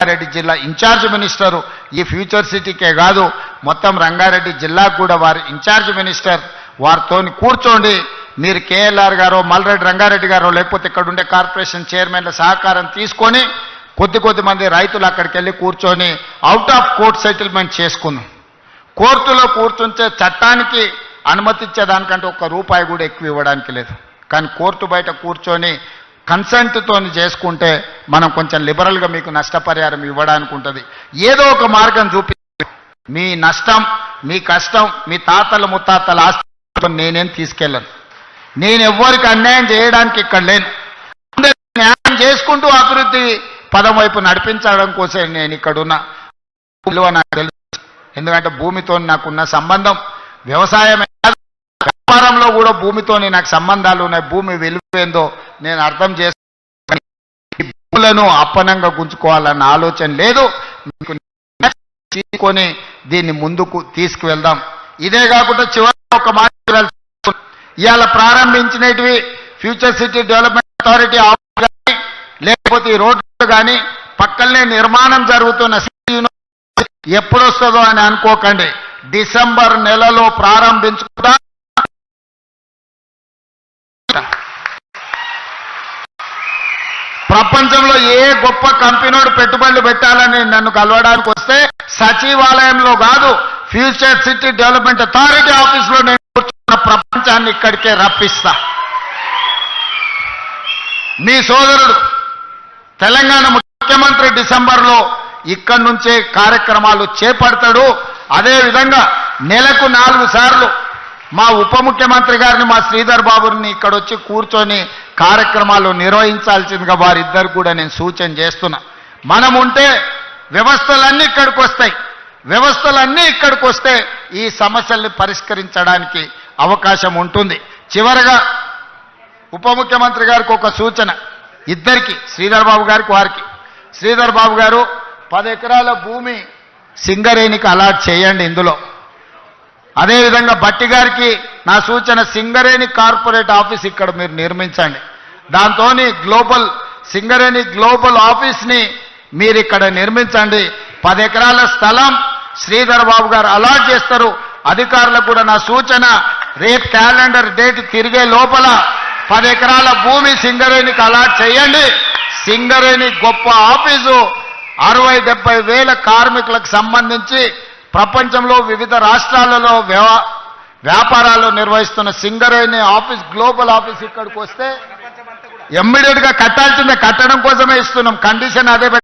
రంగారెడ్డి జిల్లా incharge minister. ఈ future సిటీకే కాదు మొత్తం రంగారెడ్డి జిల్లాకు కూడా వారు ఇన్ఛార్జ్ మినిస్టర్ వారితో కూర్చోండి. మీరు కేఎల్ఆర్ గారో మల్రెడ్డి రంగారెడ్డి గారో లేకపోతే ఇక్కడ ఉండే కార్పొరేషన్ చైర్మన్ల సహకారం తీసుకొని కొద్ది కొద్ది మంది రైతులు అక్కడికి వెళ్ళి కూర్చొని అవుట్ ఆఫ్ కోర్ట్ సెటిల్మెంట్ చేసుకుందాం. కోర్టులో కూర్చుంటే చట్టానికి అనుమతించేదానికంటే ఒక్క రూపాయి కూడా ఎక్కువ ఇవ్వడానికి లేదు. కానీ కోర్టు బయట కూర్చొని కన్సెంట్తో చేసుకుంటే మనం కొంచెం లిబరల్గా మీకు నష్టపరిహారం ఇవ్వడానికి ఉంటుంది. ఏదో ఒక మార్గం చూపి మీ నష్టం మీ కష్టం మీ తాతల ముత్తాతల ఆస్తి నేనేం తీసుకెళ్ళను. నేను ఎవ్వరికి అన్యాయం చేయడానికి ఇక్కడ లేను. న్యాయం చేసుకుంటూ అభివృద్ధి పదం వైపు నడిపించడం కోసం నేను ఇక్కడున్నా. విలువ నాకు తెలుసు. ఎందుకంటే భూమితో నాకున్న సంబంధం వ్యవసాయమే వ్యాపారంలో కూడా భూమితోని నాకు సంబంధాలు ఉన్నాయి. భూమి విలువ ఏందో నేను అర్థం చేసుకుని ఈ భూములను అప్పనంగా గుంజుకోవాలన్న ఆలోచన లేదు. మీకు తీసుకొని దీన్ని ముందుకు తీసుకువెళ్దాం. ఇదే కాకుండా చివరి ఒక మాట ఇవాళ ప్రారంభించినటివి future city development authority office కానీ లేకపోతే ఈ రోడ్లు కానీ పక్కనే నిర్మాణం జరుగుతున్న ఎప్పుడొస్తుందో ఎప్పుడు వస్తుందో అని అనుకోకండి. డిసెంబర్ నెలలో ప్రారంభించుకుంటా ప్రపంచంలో ఏ గొప్ప కంపెనీడు పెట్టుబడులు పెట్టాలని నన్ను కలవడానికి వస్తే సచివాలయంలో కాదు ఫ్యూచర్ సిటీ డెవలప్మెంట్ అథారిటీ ఆఫీసులో నేను కూర్చున్న ప్రపంచాన్ని ఇక్కడికే రప్పిస్తా. మీ సోదరుడు తెలంగాణ ముఖ్యమంత్రి డిసెంబర్లో ఇక్కడి నుంచే కార్యక్రమాలు చేపడతాడు. అదే విధంగా నెలకు నాలుగు సార్లు మా ఉప ముఖ్యమంత్రి గారిని మా శ్రీధర్ బాబుని ఇక్కడ వచ్చి కూర్చొని కార్యక్రమాలు నిర్వహించాల్సిందిగా వారిద్దరు కూడా నేను సూచన చేస్తున్నా. మనం ఉంటే వ్యవస్థలన్నీ ఇక్కడికి వస్తాయి. వ్యవస్థలన్నీ ఇక్కడికి వస్తే ఈ సమస్యల్ని పరిష్కరించడానికి అవకాశం ఉంటుంది. చివరగా ఉప ముఖ్యమంత్రి గారికి ఒక సూచన. ఇద్దరికి శ్రీధర్ బాబు గారికి వారికి. శ్రీధర్ బాబు గారు పది ఎకరాల భూమి సింగరేణికి అలాట్ చేయండి ఇందులో. అదేవిధంగా బట్టి గారికి నా సూచన సింగరేణి కార్పొరేట్ ఆఫీస్ ఇక్కడ మీరు నిర్మించండి. దాంతో గ్లోబల్ సింగరేణి గ్లోబల్ ఆఫీస్ని మీరు ఇక్కడ నిర్మించండి. పది ఎకరాల స్థలం శ్రీధర్ బాబు గారు అలాట్ చేస్తారు. అధికారులకు కూడా నా సూచన రేపు క్యాలెండర్ డేట్ తిరిగే లోపల పది ఎకరాల భూమి సింగరేణికి అలాట్ చేయండి. సింగరేణి గొప్ప ఆఫీసు. అరవై డెబ్బై వేల కార్మికులకు సంబంధించి ప్రపంచంలో వివిధ రాష్ట్రాలలో వ్యవ- వ్యాపారాలు నిర్వహిస్తున్న సింగరేణి ఆఫీస్ గ్లోబల్ ఆఫీస్ ఇక్కడికి వస్తే ఇమ్మీడియట్గా కట్టాల్సిందే కట్టడం కోసమే ఇస్తున్నాం. కండిషన్ అదే